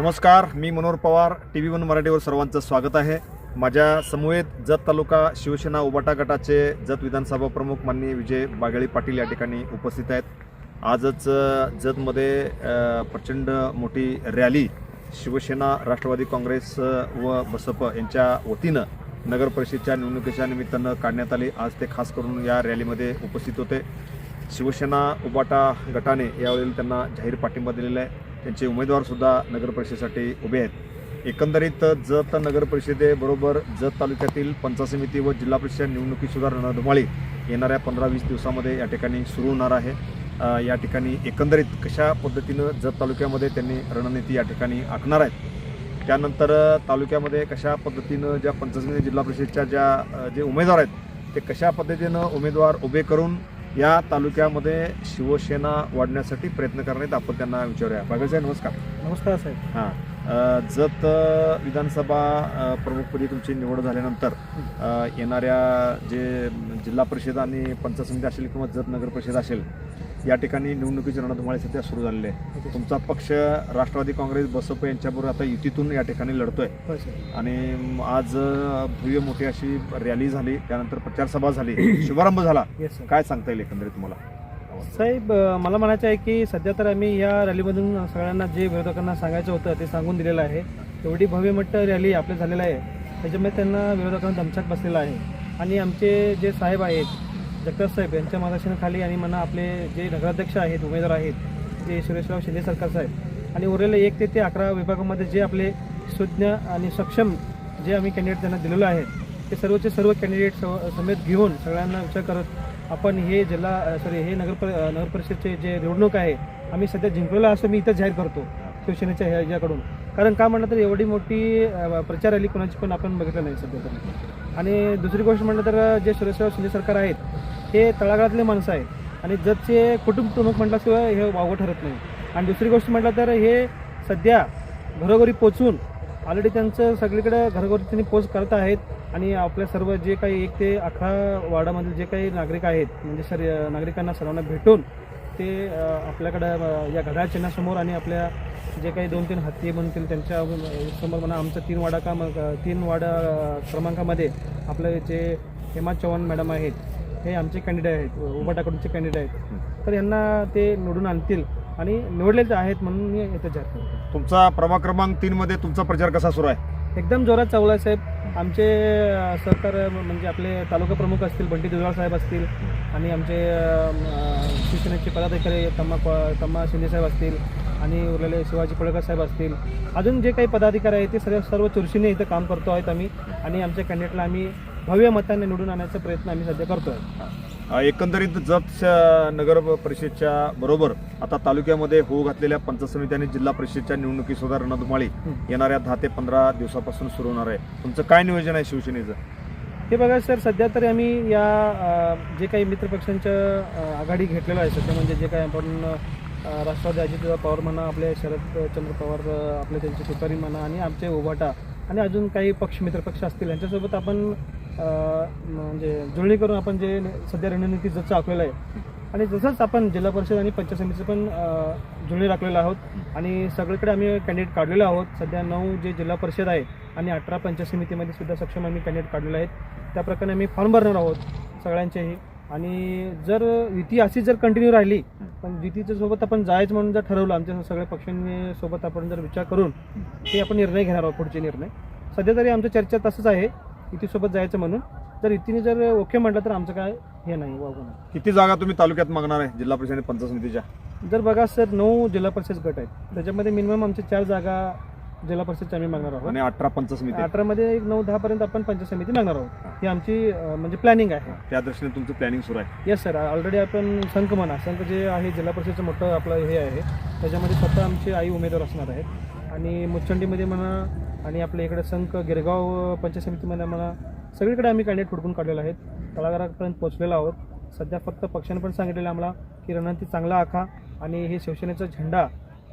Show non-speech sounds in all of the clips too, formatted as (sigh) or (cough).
नमस्कार मी Manohar Pawar T V one मराठीवर सर्वांचं स्वागत आहे. माझ्या समवेत जत तालुका शिवसेना उबाटा गटाचे जत विधानसभा प्रमुख माननीय विजय बागळी पाटील या ठिकाणी उपस्थित आहेत. आजच जतमध्ये प्रचंड मोठी रॅली शिवसेना राष्ट्रवादी काँग्रेस व बसप यांच्या वतीनं नगर परिषदेच्या निवडणुकीच्या निमित्तानं काढण्यात आली. आज ते खास करून या रॅलीमध्ये उपस्थित होते. शिवसेना उबाटा गटाने यावेळी त्यांना जाहीर पाठिंबा दिलेला आहे. त्यांचे उमेदवारसुद्धा नगरपरिषदेसाठी नगर परिषदेसाठी उभे आहेत. एकंदरीत जत नगर परिषदेबरोबर जत तालुक्यातील पंचायत समिती व जिल्हा परिषद निवडणुकीसुद्धा रणधुमाळी येणाऱ्या पंधरा वीस दिवसामध्ये या ठिकाणी सुरू होणार आहे. या ठिकाणी एकंदरीत कशा पद्धतीनं जत तालुक्यामध्ये त्यांनी रणनीती या ठिकाणी आखणार आहेत? त्यानंतर तालुक्यामध्ये कशा पद्धतीनं ज्या पंचायत समिती जिल्हा परिषदच्या ज्या जे उमेदवार आहेत ते कशा पद्धतीनं उमेदवार उभे करून या तालुक्यामध्ये शिवसेना वाढण्यासाठी प्रयत्न करण्यात आपण त्यांना विचारूया. बागल साहेब नमस्कार. नमस्कार साहेब. हां. जत विधानसभा प्रमुखपदी तुमची निवड झाल्यानंतर येणाऱ्या जे जिल्हा परिषद आणि पंचायत समिती असेल किंवा जत नगर परिषद असेल या ठिकाणी निवडणुकीची रणधुमाळी सध्या सुरू झालेली आहे. तुमचा पक्ष राष्ट्रवादी काँग्रेस बसप यांच्याबरोबर आता युतीतून या ठिकाणी लढतोय. आणि आज भव्य मोठी अशी रॅली झाली त्यानंतर प्रचार सभा झाली. (coughs) शुभारंभ झाला. काय सांगता येईल एकंदरीत तुम्हाला? साहेब मला म्हणायचं आहे की सध्या तर आम्ही या रॅलीमधून सगळ्यांना जे विरोधकांना सांगायचं होतं ते सांगून दिलेलं आहे. एवढी भव्य मोठं रॅली आपल्या झालेलं आहे. त्याच्यामुळे त्यांना विरोधकांना दमछाक बसलेला आहे. आणि आमचे जे साहेब आहेत जगताप साहेब यांच्या मार्गदर्शनाखाली आणि म्हणा आपले जे नगराध्यक्ष आहेत उमेदवार आहेत जे सुरेशराव शिंदे सरकार साहेब आणि उरलेले एक ते ते अकरा विभागामध्ये जे आपले सुज्ञ आणि सक्षम जे आम्ही कॅन्डिडेट त्यांना दिलेलं आहे ते सर्वचे सर्व कॅन्डिडेट समेत घेऊन सगळ्यांना विचार करत आपण हे जिल्हा सॉरी हे नगर नगरपरिषदेचे जे निवडणूक आहे आम्ही सध्या जिंकलेलो असं मी इथं जाहीर करतो शिवसेनेच्या ह्याच्याकडून कारण का म्हटलं तर एवढी मोठी प्रचार रॅली कोणाची पण आपण बघितलं नाही सध्या तरी. आणि दुसरी गोष्ट म्हटलं तर जे सुरेशराव शिंदे सरकार आहेत हे तळागाळातले माणसं आहेत. आणि जतचे कुटुंब प्रमुख म्हटल्याशिवाय हे वावं ठरत नाही. आणि दुसरी गोष्ट म्हटलं तर हे सध्या घरोघरी पोचून ऑलरेडी त्यांचं सगळीकडे घरोघरी त्यांनी पोच करत आहेत. आणि आपल्या सर्व जे काही एक ते अकरा वार्डामधील जे काही नागरिक आहेत म्हणजे सर नागरिकांना सर्वांना भेटून ते आपल्याकडं या घड्याळ चिन्हासमोर आणि आपल्या जे काही दोन तीन हत्ती म्हणतील त्यांच्यासमोर म्हणा आमचं तीन वाडा का तीन वाडा क्रमांकामध्ये आपले जे हेमा चव्हाण मॅडम आहेत हे आमचे कॅन्डिडेट आहेत उबाटाकडूनचे कॅन्डिडेट आहेत. तर यांना ते निवडून आणतील आणि निवडलेले आहेत म्हणून मी इथे जाहीर करतो. तुमचा प्रभाग क्रमांक तीन मध्ये तुमचा प्रचार कसा सुरू आहे? एकदम जोरात चावला आहे साहेब. आमचे अ, म्हणजे आपले तालुका प्रमुख असतील बंटी दुधाळ साहेब असतील आणि आमचे शिवसेनेचे पदाधिकारी तम्मा तम्मा शिंदे साहेब असतील आणि उरलेले शिवाजी पळकर साहेब असतील. अजून जे काही पदाधिकारी आहेत ते सर्व सर्व चुरशीने इथं काम करतो आहेत आम्ही. आणि आमच्या कॅन्डिडेटला आम्ही भव्य मताने निवडून आणण्याचा प्रयत्न आम्ही सध्या करतो आहे एकंदरीत जत नगर परिषदच्या बरोबर आता तालुक्यामध्ये होऊ घातलेल्या पंचायत समिती आणि जिल्हा परिषदच्या निवडणुकी सुद्धा रणधुमाळी येणाऱ्या दहा ते पंधरा दिवसापासून सुरू होणार आहे. तुमचं काय नियोजन आहे शिवसेनेचं? हे बघा सर सध्या तरी आम्ही या जे काही मित्रपक्षांच्या आघाडी घेतलेलं आहे सध्या म्हणजे जे काही आपण राष्ट्रवादी अजित पवार म्हणा आपले शरद चंद्र पवार आपले त्यांचे तुतारी म्हणा आणि आमचे ओबाटा आणि अजून काही पक्ष मित्रपक्ष असतील यांच्यासोबत आपण म्हणजे जुळणी करून आपण जे सध्या रणनीती जसं आखलेलं आहे आणि जसंच आपण जिल्हा परिषद आणि पंचायत समितीचं पण जुळणी राखलेलं आहोत आणि सगळीकडे आम्ही कॅन्डिडेट काढलेलो आहोत. सध्या नऊ जे जिल्हा परिषद आहे आणि अठरा पंचायत समितीमध्ये सुद्धा सक्षम आम्ही कॅन्डिडेट काढलेले आहेत. त्या प्रकारे आम्ही फॉर्म भरणार आहोत सगळ्यांचेही. आणि जर युती अशी जर कंटिन्यू राहिली पण युतीच्या सोबत आपण जायचं म्हणून जर ठरवलं आमच्या सगळ्या पक्षांनी सोबत आपण जर विचार करून ते आपण निर्णय घेणार आहोत पुढचे निर्णय. सध्या तरी आमच्या चर्चा तसंच आहे युतीसोबत जायचं म्हणून. जर युतीने जर ओके म्हटलं तर आमचं काय हे नाही. किती जागा तुम्ही तालुक्यात मागणार आहे जिल्हा परिषद आणि पंचायत समितीच्या? जर बघा सर नऊ जिल्हा परिषद गट आहेत. त्याच्यामध्ये मिनिमम आमचे चार जागा जिल्हा परिषदच्या आम्ही मागणार आहोत. आणि अठरा पंचायत समिती. आहेत. अठरामध्ये एक नऊ दहा पर्यंत आपण पंचायत समिती मागणार आहोत. ही. आमची अं, म्हणजे प्लॅनिंग आहे. त्या दृष्टीने तुमचं प्लॅनिंग सुरू आहे. येस सर ऑलरेडी आपण संघ म्हणा संघ जे आहे जिल्हा परिषदचं मोठं आपलं हे आहे. त्याच्यामध्ये स्वतः आमचे आई उमेदवार असणार आहेत. आणि मुचंडीमध्ये म्हणा आणि आपल्या इकडे संघ गिरगाव पंचायत समितीमध्ये म्हणा सगळीकडे आम्ही कॅन्डिडेट हुडकून काढलेलो आहेत. तळागारापर्यंत पोहोचलेलो आहोत. सध्या फक्त पक्षाने पण सांगितलेलं आहे आम्हाला की रणनीती चांगला आखा आणि हे शिवसेनेचा झेंडा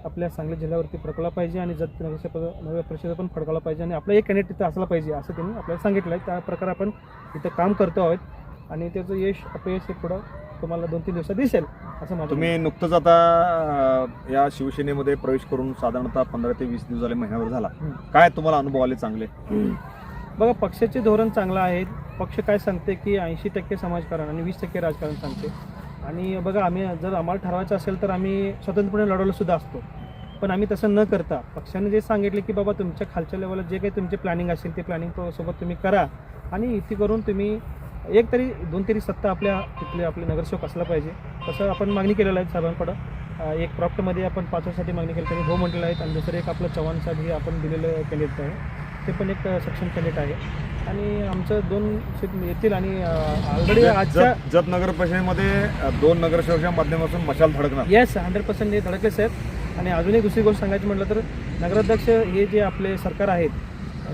आपल्या सांगली जिल्ह्यावरती फडकवला पाहिजे आणि जत नगरसेवक नगर परिषद पण फडकवला पाहिजे आणि आपला एक कॅन्डिडेट तिथं असला पाहिजे असं त्यांनी आपल्याला सांगितलं आहे. त्या प्रकारे आपण इथं काम करतो आहोत. आणि त्याचं यश अपयश हे पुढं तुम्हाला दोन तीन दिवसात दिसेल असं माझं तुम्ही नुकतंच आता या शिवसेनेमध्ये प्रवेश करून साधारणतः पंधरा ते वीस दिवस झाले महिन्यावर झाला. काय तुम्हाला अनुभव आले चांगले? बघा पक्षाचे धोरण चांगलं आहे. पक्ष काय सांगते की ऐंशी टक्के समाजकारण आणि वीस टक्के राजकारण सांगते. आणि बघा आम्ही जर आम्हाला ठरवायचं असेल तर आम्ही स्वतंत्रपणे लढवलं सुद्धा असतो. पण आम्ही तसं न करता पक्षाने जे सांगितले की बाबा तुमच्या खालच्या लेवलला जे काही तुमचे प्लॅनिंग असेल ते प्लॅनिंग सोबत तुम्ही करा. आणि इथे करून तुम्ही एक तरी दोन तरी सत्ता आपल्या तिथले आपले नगरसेवक असला पाहिजे. तसं आपण मागणी केलेलं आहे सर्वांकडं अं, एक प्रॉप्टमध्ये आपण पाच वर्षासाठी मागणी केली त्यांनी हो म्हटलेलं आहे. आणि दुसरं एक आपलं चव्हाणसाठी हे आपण दिलेलं कॅन्डिडेट आहे. ते पण एक सक्षम कॅन्डिडेट आहे. आणि आमचं दोन सीट येतील आणि ऑलरेडी आजच्या जत नगर परिषदेमध्ये दोन नगरसेवकांच्या माध्यमातून मशाल धडकणार. येस हंड्रेड पर्सेंट हे धडकलेच आहेत आणि अजून एक दुसरी गोष्ट सांगायची म्हटलं तर नगराध्यक्ष हे जे आपले सरकार आहेत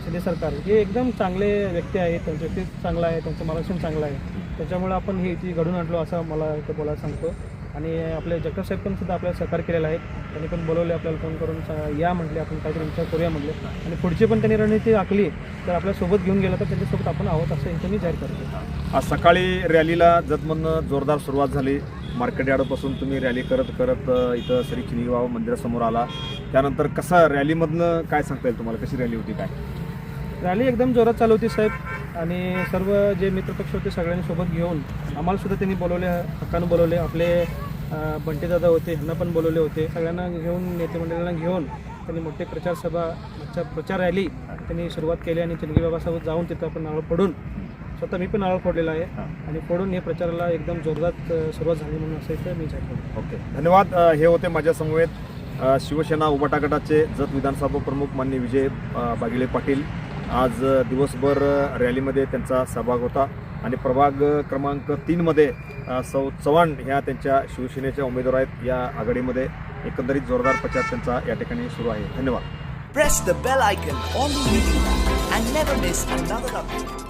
शिंदे सरकार हे एकदम चांगले व्यक्ती आहेत त्यांचं व्यक्ती चांगलं आहे त्यांचं मार्गदर्शन चांगलं आहे. त्याच्यामुळे आपण हे इथे घडून आणलो असं मला इथं बोलायला सांगतो. आणि आपले जगताप साहेब पण सुद्धा आपल्याला सहकार्य केलेला आहे त्यांनी पण बोलवले आपल्याला फोन करून या म्हटले आपण काहीतरी विचार करूया म्हटले. आणि पुढची पण त्यांनी रणनीती आखली तर आपल्यासोबत घेऊन गेला तर त्यांच्यासोबत आपण आहोत असं यांचं मी जाहीर करतो. आज सकाळी रॅलीला जतमधनं जोरदार सुरुवात झाली. मार्केट यार्डपासून तुम्ही रॅली करत करत इथं श्री चिनीबाबा मंदिरासमोर आला. त्यानंतर कसा रॅलीमधनं काय सांगता येईल तुम्हाला? कशी रॅली होती काय? रॅली एकदम जोरात चालू होती साहेब. आणि सर्व जे मित्रपक्ष होते सगळ्यांनी सोबत घेऊन आम्हाला सुद्धा त्यांनी बोलवले हक्कानं बोलवले. आपले बंटेदादा होते ह्यांना पण बोलवले होते. सगळ्यांना घेऊन नेते मंडळांना घेऊन त्यांनी मोठे प्रचार सभा प्रचार रॅली त्यांनी सुरुवात केली आणि चिलगी बाबासोबत जाऊन तिथं आपण नावं पडून स्वतः मी पण नारळ फोडलेला आहे आणि फोडून हे प्रचाराला एकदम जोरदार सुरुवात झाली म्हणून असं इथं मी करतो. ओके. धन्यवाद. हे होते माझ्या समवेत अ, शिवसेना उबाटा गटाचे जत विधानसभा प्रमुख मान्य विजय बागिले पाटील. आज दिवसभर रॅलीमध्ये त्यांचा सहभाग होता आणि प्रभाग क्रमांक तीनमध्ये सौ चव्हाण ह्या त्यांच्या शिवसेनेच्या उमेदवार आहेत. या आघाडीमध्ये एकंदरीत जोरदार प्रचार त्यांचा या ठिकाणी सुरू आहे. धन्यवाद. Press the bell icon on the YouTube app and never miss another update.